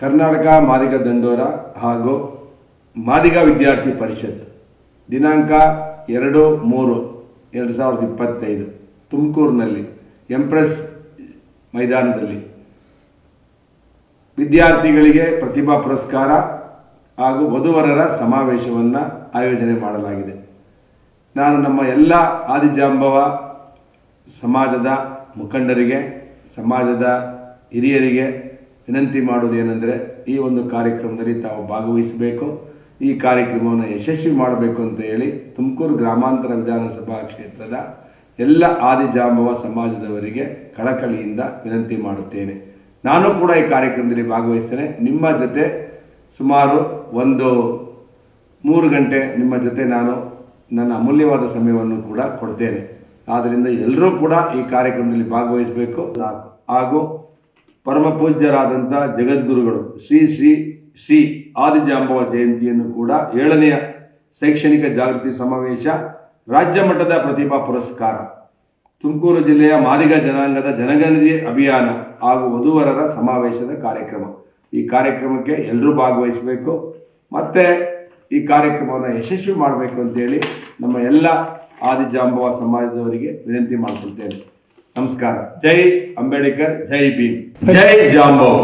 ಕರ್ನಾಟಕ ಮಾದಿಗ ದಂಡೋರ ಹಾಗೂ ಮಾದಿಗ ವಿದ್ಯಾರ್ಥಿ ಪರಿಷತ್. ದಿನಾಂಕ ಎರಡು ಮೂರು ಎರಡು ಸಾವಿರದ ಇಪ್ಪತ್ತೈದು ತುಮಕೂರಿನಲ್ಲಿ ಎಂಪ್ರೆಸ್ ಮೈದಾನದಲ್ಲಿ. ವಿದ್ಯಾರ್ಥಿಗಳಿಗೆ ಪ್ರತಿಭಾ ಪುರಸ್ಕಾರ ಹಾಗೂ ವಧುವರರ ಸಮಾವೇಶವನ್ನು ಆಯೋಜನೆ ಮಾಡಲಾಗಿದೆ. ನಾನು ನಮ್ಮ ಎಲ್ಲ ಆದಿಜಾಂಬವ ಸಮಾಜದ ಮುಖಂಡರಿಗೆ, ಸಮಾಜದ ಹಿರಿಯರಿಗೆ ವಿನಂತಿ ಮಾಡುವುದೇನೆಂದರೆ ಈ ಒಂದು ಕಾರ್ಯಕ್ರಮದಲ್ಲಿ ತಾವು ಭಾಗವಹಿಸಬೇಕು. ಈ ಕಾರ್ಯಕ್ರಮವನ್ನು ಯಶಸ್ವಿ ಮಾಡಬೇಕು ಅಂತ ಹೇಳಿ ತುಮಕೂರು ಗ್ರಾಮಾಂತರ ವಿಧಾನಸಭಾ ಕ್ಷೇತ್ರದ ಎಲ್ಲ ಆದಿಜಾಂಬವ ಸಮಾಜದವರಿಗೆ ಕಳಕಳಿಯಿಂದ ವಿನಂತಿ ಮಾಡುತ್ತೇನೆ. ನಾನು ಕೂಡ ಈ ಕಾರ್ಯಕ್ರಮದಲ್ಲಿ ಭಾಗವಹಿಸ್ತೇನೆ. ನಿಮ್ಮ ಜೊತೆ ಸುಮಾರು ಒಂದು ಮೂರು ಗಂಟೆ ನಿಮ್ಮ ಜೊತೆ ನಾನು ನನ್ನ ಅಮೂಲ್ಯವಾದ ಸಮಯವನ್ನು ಕೂಡ ಕೊಡ್ತೇನೆ. ಆದ್ದರಿಂದ ಎಲ್ಲರೂ ಕೂಡ ಈ ಕಾರ್ಯಕ್ರಮದಲ್ಲಿ ಭಾಗವಹಿಸಬೇಕು. ಹಾಗೂ ಪರಮ ಪೂಜ್ಯರಾದಂಥ ಜಗದ್ಗುರುಗಳು ಶ್ರೀ ಶ್ರೀ ಶ್ರೀ ಆದಿಜಾಂಬವ ಜಯಂತಿಯನ್ನು ಕೂಡ ಏಳನೆಯ ಶೈಕ್ಷಣಿಕ ಜಾಗೃತಿ ಸಮಾವೇಶ ರಾಜ್ಯ ಮಟ್ಟದ ಪ್ರತಿಭಾ ಪುರಸ್ಕಾರ. ತುಮಕೂರು ಜಿಲ್ಲೆಯ ಮಾದಿಗ ಜನಾಂಗದ ಜನಗಣತಿ ಅಭಿಯಾನ ಹಾಗೂ ವಧುವರರ ಸಮಾವೇಶದ ಕಾರ್ಯಕ್ರಮ. ಈ ಕಾರ್ಯಕ್ರಮಕ್ಕೆ ಎಲ್ಲರೂ ಭಾಗವಹಿಸಬೇಕು. ಮತ್ತು ಈ ಕಾರ್ಯಕ್ರಮವನ್ನು ಯಶಸ್ವಿ ಮಾಡಬೇಕು ಅಂತೇಳಿ ನಮ್ಮ ಎಲ್ಲ ಆದಿಜಾಂಬವ ಸಮಾಜದವರಿಗೆ ವಿನಂತಿ ಮಾಡ್ಕೊಳ್ತೇನೆ. ನಮಸ್ಕಾರ ಜೈ ಅಂಬೇಡ್ಕರ್ ಜೈ ಭೀಮ್ ಜೈ ಜಾಂಬವ್